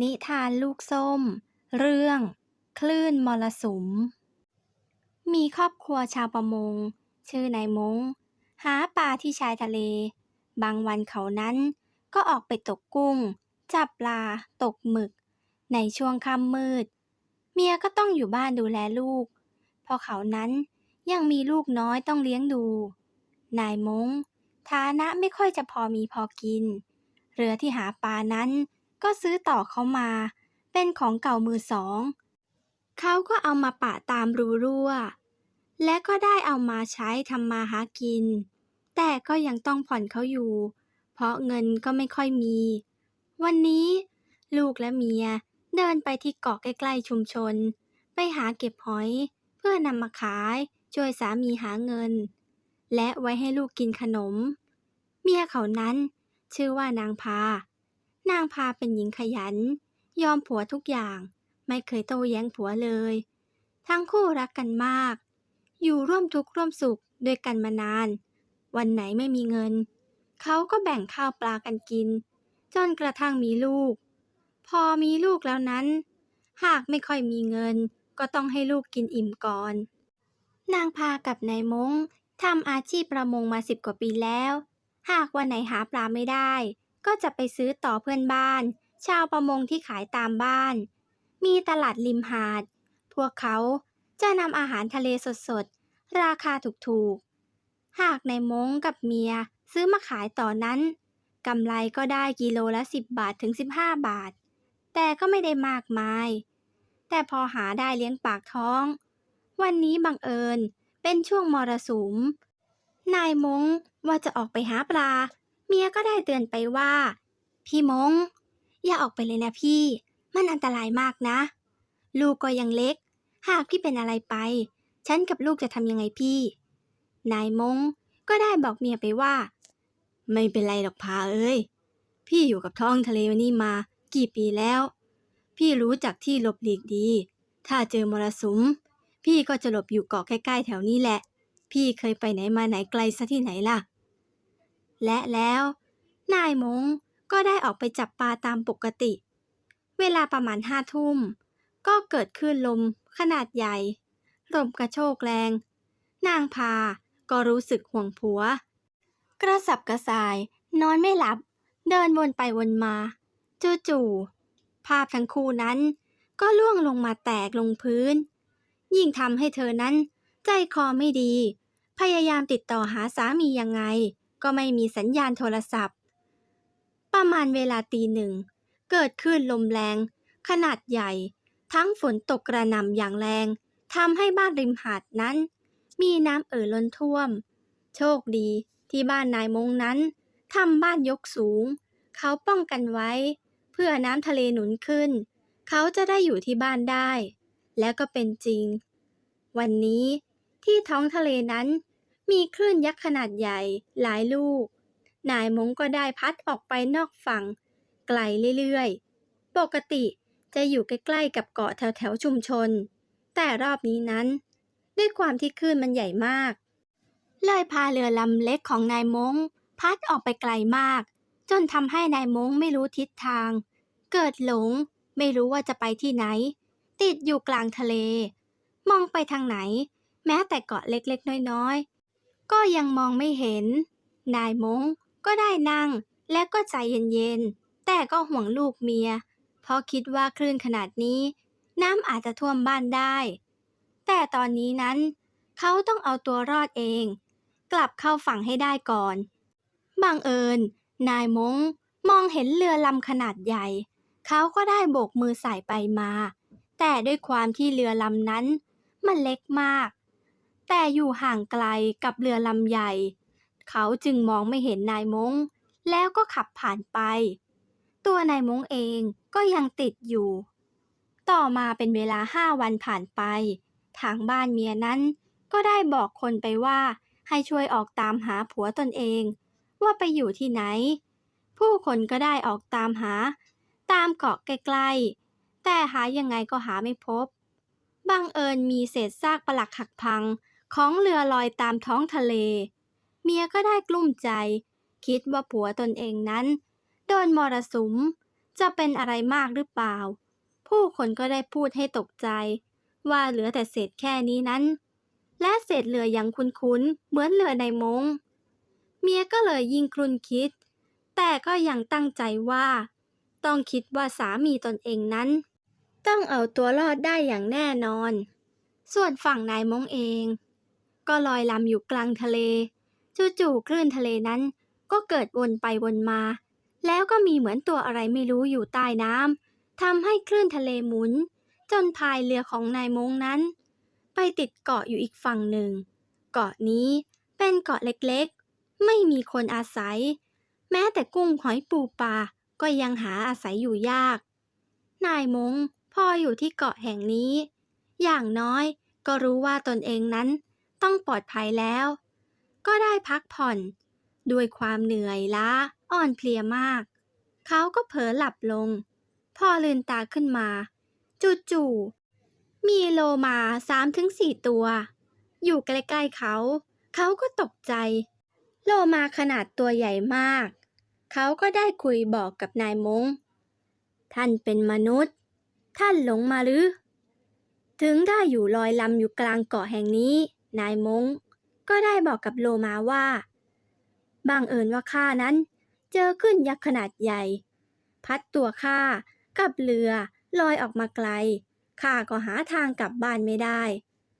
นิทานลูกส้ม เรื่อง คลื่นมรสุม มีครอบครัวชาวประมง ชื่อนายมง หาปลาที่ชายทะเล บางวันเขานั้นก็ออกไปตกกุ้ง จับปลา ตกหมึก ในช่วงค่ำมืด เมียก็ต้องอยู่บ้านดูแลลูก เพราะเขานั้นยังมีลูกน้อยต้องเลี้ยงดู นายมง ฐานะไม่ค่อยจะพอมีพอกิน เรือที่หาปลานั้น ก็ซื้อต่อเขามา เป็นของเก่ามือสอง เขาก็เอามาปะตามรูรั่ว และก็ได้เอามาใช้ทำมาหากิน แต่ก็ยังต้องผ่อนเขาอยู่ เพราะเงินก็ไม่ค่อยมี วันนี้ ลูกและเมียเดินไปที่เกาะใกล้ๆชุมชน ไปหาเก็บหอย เพื่อนำมาขายช่วยสามีหาเงิน และไว้ให้ลูกกินขนม เมียเขานั้นชื่อว่านางพา นางพาเป็นหญิงขยัน ยอมผัวทุกอย่าง ไม่เคยโต้แย้งผัวเลย ทั้งคู่รักกันมาก อยู่ร่วมทุกข์ร่วมสุขด้วยกันมานาน วันไหนไม่มีเงิน เขาก็แบ่งข้าวปลากันกิน จนกระทั่งมีลูก พอมีลูกแล้วนั้น หากไม่ค่อยมีเงิน ก็ต้องให้ลูกกินอิ่มก่อน นางพากับนายมงทำอาชีพประมงมาสิบกว่าปีแล้ว หากวันไหนหาปลาไม่ได้ ก็จะไปซื้อต่อเพื่อนบ้าน ชาวประมงที่ขายตามบ้าน มีตลาดริมหาด พวกเขาจะนำอาหารทะเลสดๆ ราคาถูกๆ หากในายมงกับเมียซื้อมาขายต่อนั้นกำไรก็ได้กิโลละ 10 บาทถึง 15 บาท แต่ก็ไม่ได้มากมาย แต่พอหาได้เลี้ยงปากท้อง วันนี้บังเอิญเป็นช่วงมรสุม นายมงว่าจะออกไปหาปลา เมียก็ได้เตือนไปว่า พี่มง อย่าออกไปเลยนะพี่ มันอันตรายมากนะ ลูกก็ยังเล็ก หากพี่เป็นอะไรไป ฉันกับลูกจะทำยังไงพี่ นายมงก็ได้บอกเมียไปว่า ไม่เป็นไรหรอกพาเอ้ย พี่อยู่กับท้องทะเลนี่มากี่ปีแล้ว พี่รู้จักที่หลบหลีกดี ถ้าเจอมรสุม พี่ก็จะหลบอยู่เกาะใกล้ๆแถวนี้แหละ พี่เคยไปไหนมาไหนไกลซะที่ไหนล่ะ และแล้ว นายมงก็ได้ออกไปจับปลาตามปกติ เวลาประมาณห้าทุ่ม ก็เกิดคลื่นลมขนาดใหญ่ ลมกระโชกแรง นางพาก็รู้สึกห่วงผัว กระสับกระส่าย นอนไม่หลับ เดินวนไปวนมา จู่ๆภาพทั้งคู่นั้น ก็ล่วงลงมาแตกลงพื้น ยิ่งทำให้เธอนั้น ใจคอไม่ดี พยายามติดต่อหาสามียังไง ก็ไม่มีสัญญาณโทรศัพท์ ประมาณเวลาตีหนึ่ง เกิดคลื่นลมแรง ขนาดใหญ่ ทั้งฝนตกกระหน่ำอย่างแรงทำให้บ้านริมหาดนั้น มีน้ำเอ่อล้นท่วม โชคดีที่บ้านนายมงนั้นทำบ้านยกสูง เขาป้องกันไว้ เพื่อน้ำทะเลหนุนขึ้น เขาจะได้อยู่ที่บ้านได้ แล้วก็เป็นจริง วันนี้ที่ท้องทะเลนั้น มีคลื่นยักษ์ขนาดใหญ่หลายลูก นายมงก็ได้พัดออกไปนอกฝั่ง ไกลเรื่อยๆ ปกติจะอยู่ใกล้ๆกับเกาะแถวๆชุมชน แต่รอบนี้นั้น ด้วยความที่คลื่นมันใหญ่มาก เลยพาเรือลำเล็กของนายมงพัดออกไปไกลมาก จนทำให้นายมงไม่รู้ทิศทาง เกิดหลง ไม่รู้ว่าจะไปที่ไหน ติดอยู่กลางทะเล มองไปทางไหน แม้แต่เกาะเล็กๆ น้อยๆ ก็ยังมองไม่เห็น นายมงก็ได้นั่งและก็ใจเย็นๆ แต่ก็ห่วงลูกเมีย เพราะคิดว่าคลื่นขนาดนี้ น้ำอาจจะท่วมบ้านได้ แต่ตอนนี้นั้น เขาต้องเอาตัวรอดเอง กลับเข้าฝั่งให้ได้ก่อน บังเอิญ นายมงมองเห็นเรือลำขนาดใหญ่ เขาก็ได้โบกมือสายไปมา แต่ด้วยความที่เรือลำนั้น มันเล็กมาก แต่อยู่ห่างไกลกับเรือลำใหญ่ เขาจึงมองไม่เห็นนายมง แล้วก็ขับผ่านไป ตัวนายมงเองก็ยังติดอยู่ ต่อมาเป็นเวลาห้าวันผ่านไป ทางบ้านเมียนั้นก็ได้บอกคนไปว่า ให้ช่วยออกตามหาผัวตนเอง ว่าไปอยู่ที่ไหน ผู้คนก็ได้ออกตามหา ตามเกาะใกล้ๆแต่หายังไงก็หาไม่พบ บังเอิญมีเศษซากปลักหักพัง ของเรือลอยตามท้องทะเล เมียก็ได้กลุ้มใจ คิดว่าผัวตนเองนั้น โดนมรสุม จะเป็นอะไรมากหรือเปล่า ผู้คนก็ได้พูดให้ตกใจ ว่าเหลือแต่เศษแค่นี้นั้น และเศษเรือยังคุ้นๆเหมือนเรือในมง เมียก็เลยยิ่งครุ่นคิด แต่ก็ยังตั้งใจว่า ต้องคิดว่าสามีตนเองนั้น ต้องเอาตัวรอดได้อย่างแน่นอน ส่วนฝั่งนายมงเอง ก็ลอยลำอยู่กลางทะเล จู่ๆคลื่นทะเลนั้น ก็เกิดวนไปวนมา แล้วก็มีเหมือนตัวอะไรไม่รู้อยู่ใต้น้ำทำให้คลื่นทะเลหมุน จนพายเรือของนายมงนั้น ไปติดเกาะอยู่อีกฝั่งหนึ่ง เกาะนี้เป็นเกาะเล็กๆ ไม่มีคนอาศัย แม้แต่กุ้งหอยปูปลาก็ยังหาอาศัยอยู่ยาก นายมงพออยู่ที่เกาะแห่งนี้ อย่างน้อยก็รู้ว่าตนเองนั้น ต้องปลอดภัยแล้ว ก็ได้พักผ่อน ด้วยความเหนื่อยล้าอ่อนเพลียมาก เขาก็เผลอหลับลง พอลืนตาขึ้นมา จู่ๆมีโลมาสามถึงสี่ตัว อยู่ใกล้ๆเขา เขาก็ตกใจ โลมาขนาดตัวใหญ่มาก เขาก็ได้คุยบอกกับนายมง ท่านเป็นมนุษย์ ท่านหลงมาหรือ ถึงได้อยู่ลอยลำอยู่กลางเกาะแห่งนี้ นายมงก็ได้บอกกับโลมาว่าบังเอิญว่าข้านั้น เจอขึ้นยักษ์ขนาดใหญ่ พัดตัวข้ากับเรือลอยออกมาไกลข้าก็หาทางกลับบ้านไม่ได้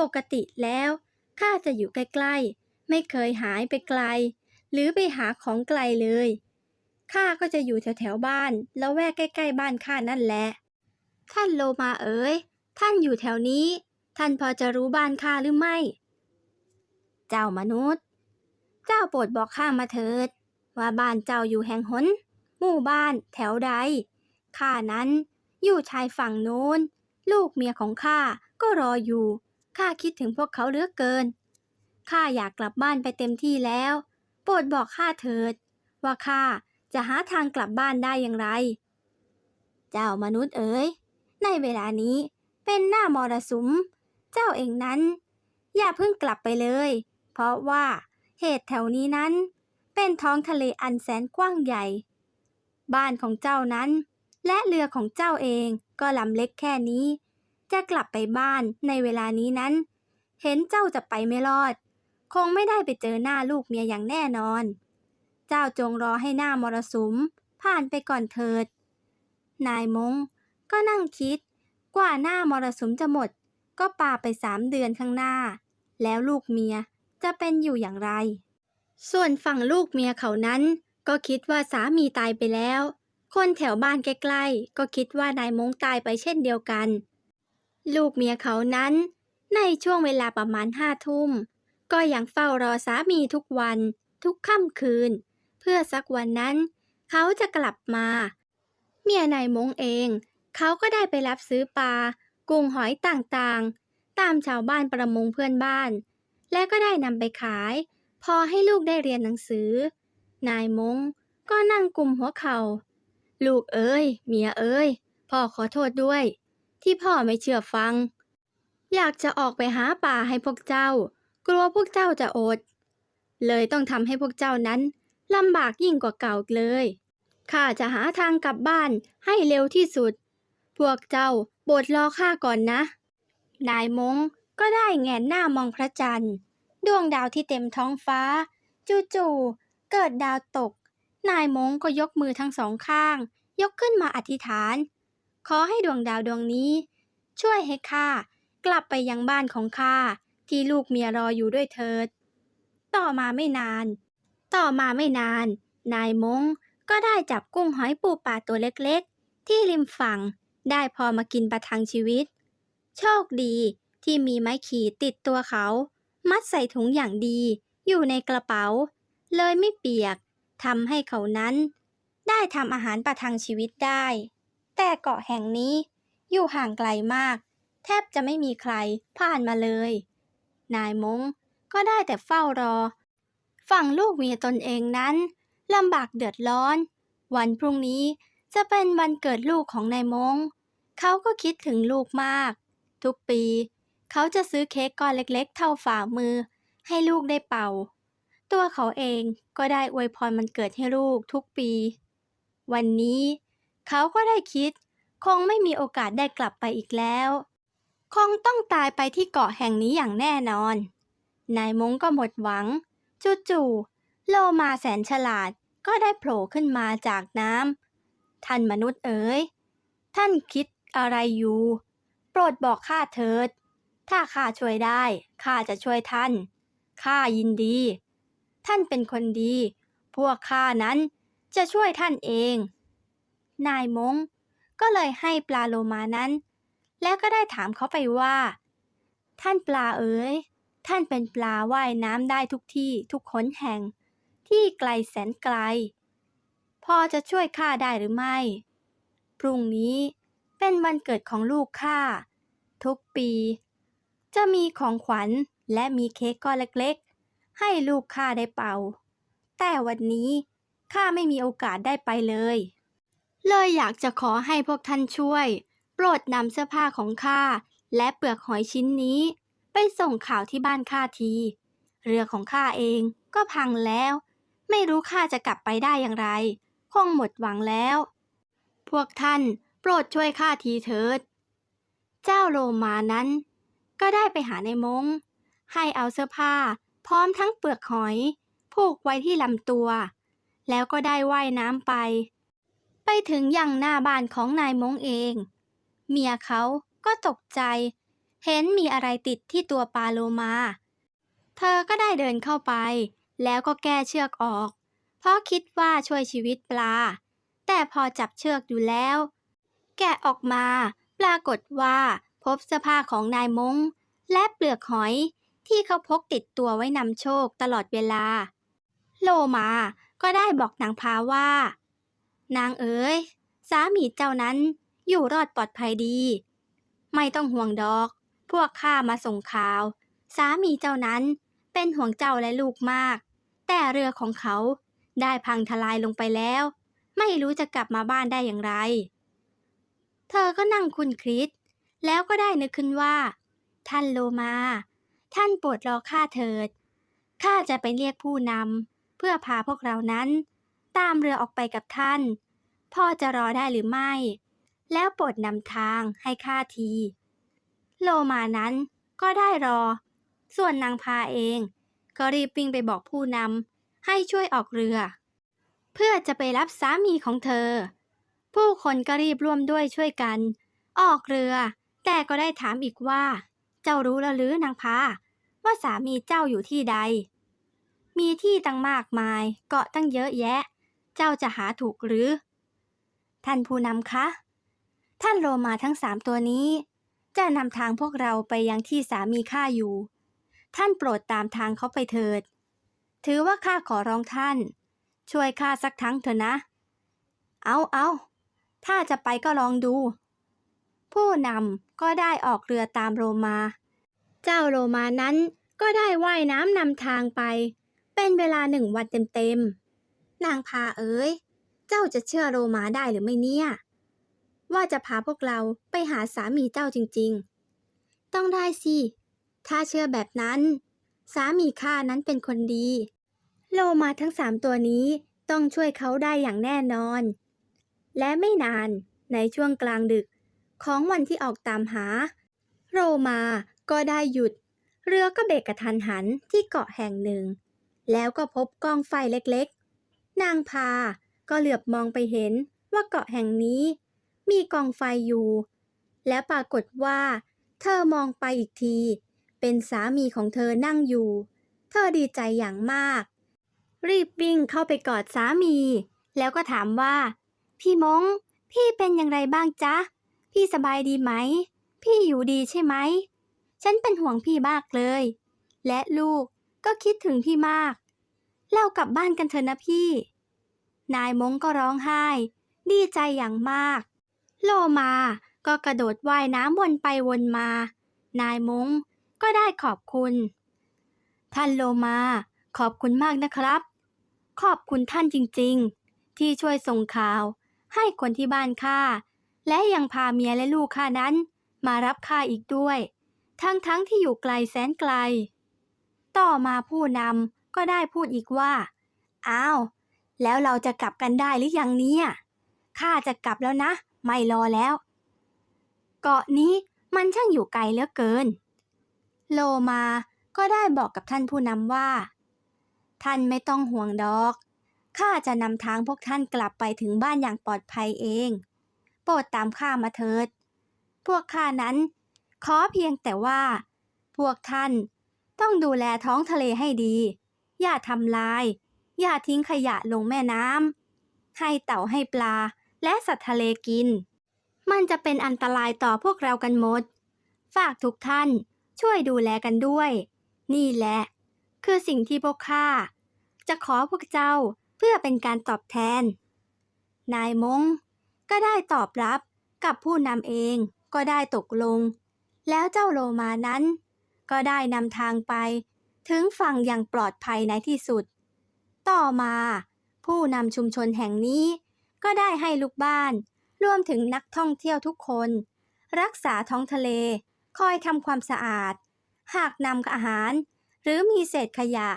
ปกติแล้วข้าจะอยู่ใกล้ ๆ ไม่เคยหายไปไกล หรือไปหาของไกลเลยข้าก็จะอยู่แถวๆบ้าน แล้วแวกใกล้ ๆ บ้านข้านั่นแหละ ท่านโลมาเอ๋ยท่านอยู่แถวนี้ ท่านพอจะรู้บ้านข้าหรือไม่ เจ้ามนุษย์ เจ้าโปรดบอกข้ามาเถิด ว่าบ้านเจ้าอยู่แห่งหนหมู่บ้านแถวใด ข้านั้นอยู่ชายฝั่งโน้น ลูกเมียของข้าก็รออยู่ ข้าคิดถึงพวกเขาเหลือเกิน ข้าอยากกลับบ้านไปเต็มที่แล้ว โปรดบอกข้าเถิด ว่าข้าจะหาทางกลับบ้านได้อย่างไร เจ้ามนุษย์เอ๋ย ในเวลานี้เป็นหน้ามรสุม เจ้าเองนั้น อย่าเพิ่งกลับไปเลย เพราะว่าเหตุแถวนี้นั้น เป็นท้องทะเลอันแสนกว้างใหญ่ บ้านของเจ้านั้น และเรือของเจ้าเองก็ลำเล็กแค่นี้ จะกลับไปบ้านในเวลานี้นั้น เห็นเจ้าจะไปไม่รอด คงไม่ได้ไปเจอหน้าลูกเมียอย่างแน่นอน เจ้าจงรอให้หน้ามรสุม ผ่านไปก่อนเถิด นายมงก็นั่งคิดกว่าหน้ามรสุมจะหมด ก็ปาไปสามเดือนข้างหน้า แล้วลูกเมีย จะเป็นอยู่อย่างไร ส่วนฝั่งลูกเมียเขานั้น ก็คิดว่าสามีตายไปแล้ว คนแถวบ้านใกล้ๆ ก็คิดว่านายมงตายไปเช่นเดียวกัน ลูกเมียเขานั้น ในช่วงเวลาประมาณห้าทุ่ม ก็ยังเฝ้ารอสามีทุกวัน ทุกค่ำคืน เพื่อสักวันนั้น เขาจะกลับมา เมียนายมงเอง เขาก็ได้ไปรับซื้อปลา กุ้งหอยต่างๆ ตามชาวบ้านประมงเพื่อนบ้าน และก็ได้นำไปขาย พอให้ลูกได้เรียนหนังสือ นายมงก็นั่งกุมหัวเขา่า ลูกเอ้ย เมียเอ้ย พ่อขอโทษด้วย ที่พ่อไม่เชื่อฟัง อยากจะออกไปหาป่าให้พวกเจ้า กลัวพวกเจ้าจะอด เลยต้องทำให้พวกเจ้านั้นลำบากยิ่งกว่าเก่าเลยข้าจะหาทางกลับบ้านให้เร็วที่สุด พวกเจ้าโปรดรอข้าก่อนนะ นายมง ก็ได้แงนหน้ามองพระจันทร์ ดวงดาวที่เต็มท้องฟ้า จู่ๆเกิดดาวตก นายมงก็ยกมือทั้งสองข้าง ยกขึ้นมาอธิษฐาน ขอให้ดวงดาวดวงนี้ ช่วยให้ข้ากลับไปยังบ้านของข้าที่ลูกเมียรออยู่ด้วยเถิด ต่อมาไม่นาน ต่อมาไม่นาน นายมงก็ได้จับกุ้งหอยปูปลาตัวเล็กๆ ที่ริมฝั่งได้พอมากินประทังชีวิต โชคดี ที่มีไม้ขีดติดตัวเขา มัดใส่ถุงอย่างดี อยู่ในกระเป๋า เลยไม่เปียกทำให้เขานั้น ได้ทำอาหารประทังชีวิตได้ แต่เกาะแห่งนี้ อยู่ห่างไกลมาก แทบจะไม่มีใครผ่านมาเลย นายมงก็ได้แต่เฝ้ารอ ฝั่งลูกเมียตนเองนั้นลำบากเดือดร้อน วันพรุ่งนี้จะเป็นวันเกิดลูกของนายมง เขาก็คิดถึงลูกมาก ทุกปี เขาจะซื้อเค้กก้อนเล็กๆ เท่าฝ่ามือ ให้ลูกได้เป่า ตัวเขาเองก็ได้อวยพรมันเกิดให้ลูกทุกปี วันนี้ เขาก็ได้คิด คงไม่มีโอกาสได้กลับไปอีกแล้ว คงต้องตายไปที่เกาะแห่งนี้อย่างแน่นอน นายมงก็หมดหวัง จู่ๆโลมาแสนฉลาดก็ได้โผล่ขึ้นมาจากน้ำท่านมนุษย์เอ๋ยท่านคิดอะไรอยู่ โปรดบอกข้าเถิด ถ้าข้าช่วยได้ข้าจะช่วยท่านข้ายินดี ท่านเป็นคนดี พวกข้านั้นจะช่วยท่านเอง นายมงก็เลยให้ปลาโลมานั้น แล้วก็ได้ถามเขาไปว่า ท่านปลาเอ๋ย ท่านเป็นปลาว่ายน้ำได้ทุกที่ทุกขนแห่ง ที่ไกลแสนไกล พอจะช่วยข้าได้หรือไม่ พรุ่งนี้เป็นวันเกิดของลูกข้าทุกปี จะมีของขวัญและมีเค้กก้อนเล็กๆ ให้ลูกข้าได้เป่า แต่วันนี้ข้าไม่มีโอกาสได้ไปเลย เลยอยากจะขอให้พวกท่านช่วย โปรดนำเสื้อผ้าของข้าและเปลือกหอยชิ้นนี้ ไปส่งข่าวที่บ้านข้าที เรือของข้าเองก็พังแล้ว ไม่รู้ข้าจะกลับไปได้อย่างไร คงหมดหวังแล้ว พวกท่านโปรดช่วยข้าทีเถิด เจ้าโลมานั้น ก็ได้ไปหาในมง ให้เอาเสื้อผ้า พร้อมทั้งเปลือกหอยผูกไว้ที่ลำตัว แล้วก็ได้ว่ายน้ำไป ไปถึงยังหน้าบ้านของนายมงเอง เมียเขาก็ตกใจ เห็นมีอะไรติดที่ตัวปลาโลมา เธอก็ได้เดินเข้าไป แล้วก็แก้เชือกออก เพราะคิดว่าช่วยชีวิตปลา แต่พอจับเชือกอยู่แล้ว แกะออกมา ปรากฏว่า พบเสื้อผ้าของนายมงและเปลือกหอยที่เขาพกติดตัวไว้นำโชคตลอดเวลา โลมาก็ได้บอกนางพาว่า นางเอ๋ย สามีเจ้านั้นอยู่รอดปลอดภัยดี ไม่ต้องห่วงดอก พวกข้ามาส่งข่าว สามีเจ้านั้นเป็นห่วงเจ้าและลูกมาก แต่เรือของเขาได้พังทลายลงไปแล้ว ไม่รู้จะกลับมาบ้านได้อย่างไร เธอก็นั่งคุณคิด แล้วก็ได้นึกขึ้นว่า ท่านโลมา ท่านโปรดรอข้าเถิด ข้าจะไปเรียกผู้นำเพื่อพาพวกเรานั้น ตามเรือออกไปกับท่าน พ่อจะรอได้หรือไม่ แล้วโปรดนำทางให้ข้าที โลมานั้นก็ได้รอ ส่วนนางพาเอง ก็รีบวิ่งไปบอกผู้นำให้ช่วยออกเรือ เพื่อจะไปรับสามีของเธอ ผู้คนก็รีบร่วมด้วยช่วยกัน ออกเรือ แต่ก็ได้ถามอีกว่า เจ้ารู้แล้วหรือนางพาว่าสามีเจ้าอยู่ที่ใด มีที่ตั้งมากมาย เกาะตั้งเยอะแยะ เจ้าจะหาถูกหรือ ท่านผู้นำคะ ท่านโลมาทั้งสามตัวนี้ จะนำทางพวกเราไปยังที่สามีข้าอยู่ ท่านโปรดตามทางเขาไปเถิด ถือว่าข้าขอร้องท่าน ช่วยข้าสักครั้งเถอะนะ เอาเอาถ้าจะไปก็ลองดู ผู้นำ ก็ได้ออกเรือตามโลมา เจ้าโลมานั้นก็ได้ว่ายน้ำนำทางไป เป็นเวลาหนึ่งวันเต็มๆ นางพาเอ๋ย เจ้าจะเชื่อโลมาได้หรือไม่เนี่ย ว่าจะพาพวกเราไปหาสามีเจ้าจริงๆ ต้องได้สิ ถ้าเชื่อแบบนั้น สามีข้านั้นเป็นคนดี โลมาทั้งสามตัวนี้ต้องช่วยเขาได้อย่างแน่นอน และไม่นานในช่วงกลางดึก ของวันที่ออกตามหา โรมาก็ได้หยุด เรือก็เบรกกระทันหันที่เกาะแห่งหนึ่ง แล้วก็พบกองไฟเล็กๆ นางพาก็เหลือบมองไปเห็นว่าเกาะแห่งนี้ มีกองไฟอยู่ และปรากฏว่า เธอมองไปอีกที เป็นสามีของเธอนั่งอยู่ เธอดีใจอย่างมาก รีบวิ่งเข้าไปกอดสามี แล้วก็ถามว่า พี่มง พี่เป็นอย่างไรบ้างจ๊ะ พี่สบายดีไหม พี่อยู่ดีใช่ไหม ฉันเป็นห่วงพี่มากเลย และลูกก็คิดถึงพี่มาก เรากลับบ้านกันเถอะนะพี่ นายมงก็ร้องไห้ ดีใจอย่างมาก โลมาก็กระโดดว่ายน้ำวนไปวนมา นายมงก็ได้ขอบคุณ ท่านโลมาขอบคุณมากนะครับ ขอบคุณท่านจริงๆ ที่ช่วยส่งข่าวให้คนที่บ้านข้า และยังพาเมียและลูกข้านั้น มารับข้าอีกด้วย ทั้งๆทที่อยู่ไกลแสนไกล ต่อมาผู้นำก็ได้พูดอีกว่า อ้าว แล้วเราจะกลับกันได้หรือยังเนี่ยข้าจะกลับแล้วนะ ไม่รอแล้ว เกาะนี้มันช่างอยู่ไกลเหลือเกิน โลมาก็ได้บอกกับท่านผู้นำว่า ท่านไม่ต้องห่วงดอก ข้าจะนำทางพวกท่านกลับไปถึงบ้านอย่างปลอดภัยเอง โปรดตามข้ามาเถิด พวกข้านั้น ขอเพียงแต่ว่า พวกท่านต้องดูแลท้องทะเลให้ดี อย่าทำลาย อย่าทิ้งขยะลงแม่น้ำ ให้เต่าให้ปลาและสัตว์ทะเลกิน มันจะเป็นอันตรายต่อพวกเรากันหมด ฝากทุกท่านช่วยดูแลกันด้วย นี่แหละ คือสิ่งที่พวกข้าจะขอพวกเจ้าเพื่อเป็นการตอบแทน นายมง ก็ได้ตอบรับกับผู้นำเองก็ได้ตกลง แล้วเจ้าโลมานั้น ก็ได้นำทางไป ถึงฝั่งอย่างปลอดภัยในที่สุด ต่อมา ผู้นำชุมชนแห่งนี้ ก็ได้ให้ลูกบ้านรวมถึงนักท่องเที่ยวทุกคน รักษาท้องทะเล คอยทำความสะอาด หากนำอาหาร หรือมีเศษขยะ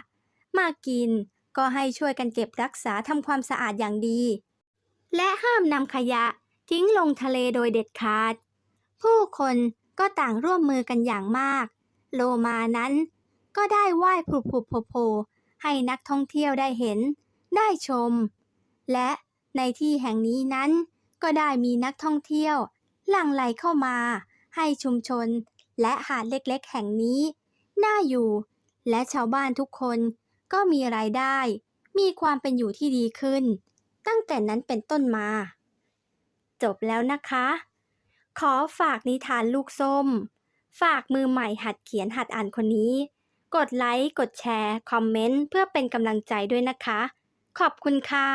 มากิน ก็ให้ช่วยกันเก็บรักษาทำความสะอาดอย่างดี และห้ามนำขยะทิ้งลงทะเลโดยเด็ดขาด ผู้คนก็ต่างร่วมมือกันอย่างมาก โลมานั้น ก็ได้ไหว้ผุบผุบโผให้นักท่องเที่ยวได้เห็น ได้ชม และในที่แห่งนี้นั้น ก็ได้มีนักท่องเที่ยว หลั่งไหลเข้ามา ให้ชุมชน และหาดเล็กๆ แห่งนี้ น่าอยู่ และชาวบ้านทุกคนก็มีรายได้ มีความเป็นอยู่ที่ดีขึ้น ตั้งแต่นั้นเป็นต้นมา จบแล้วนะคะ ขอฝากนิทานลูกส้ม ฝากมือใหม่หัดเขียนหัดอ่านคนนี้ กดไลค์ กดแชร์ คอมเมนต์ เพื่อเป็นกำลังใจด้วยนะคะ ขอบคุณค่ะ